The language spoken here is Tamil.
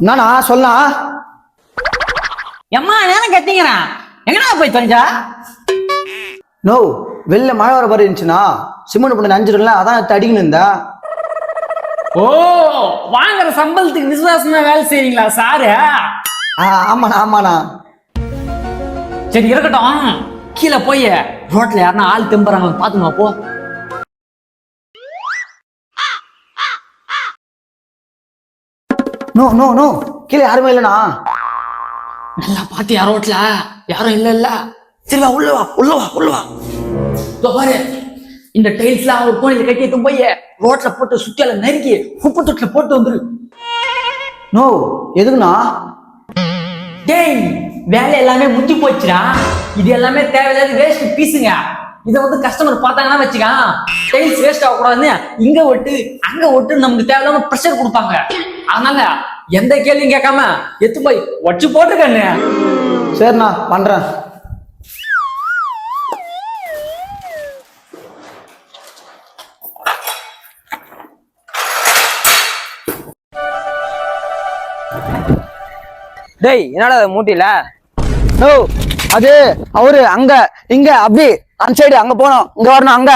என்னண்ணா சொல்லலாம் எம்மா நேரம் கத்திங்கிறான் எங்கடா போய் தொலைஞ்சா? நோ வெளில மழை வர மாதிரி இருந்துச்சுண்ணா. சிமெண்ட் பண்ணி நஞ்சிரும்ல அதான் எடுத்து அடிக்கணும் இருந்தா. ஓ வாங்குற சம்பளத்துக்கு விசுவாசமா வேலை செய்றீங்களா சாரு? ஆமாண்ணா ஆமாண்ணா. சரி இருக்கட்டும். கீழே போய் ரோட்ல யாருன்னா ஆள் தெம்புறாங்க பாத்துமா போ. நோ நோ நோ கீழே யாருமே இல்லைண்ணா. நல்லா பாத்தியா ரோட்ல யாரும் இல்ல இல்ல. சரி வா உள்ள வா உள்ள வா உள்ள வா. இதோ பாரு. இந்த டைல்ஸ்லாம் ஒரு கோயில கட்டி எடுத்து போய் ரோட்ல போட்டு சுத்தியால நறுக்கி குப்பை தொட்டில போட்டு வந்துரு. நோ எதுக்குண்ணா? டேய் வேலை எல்லாமே முடிஞ்சு போச்சுடா. இது எல்லாமே தேவையில்லாத வேஸ்ட் பீஸுங்க இதை வந்து கஸ்டமர் பார்த்தாங்கன்னா வச்சுக்க டைல்ஸ் வேஸ்ட் ஆகக்கூடாதுன்னு இங்க ஒட்டு அங்க ஒட்டு நமக்கு தேவையில்லாம ப்ரெஷர் கொடுப்பாங்க. அதனால எந்த கேள்வியும் கேட்காம எத்து போய் வச்சு போட்டுக்கண்ணு சரிண்ணா பண்றேன். டேய் என்னடா அது மூட்டில நோ அது அவரு அங்க இங்க அப்படி அந்த சைடு அங்க போனோம். இங்க வரணும் அங்க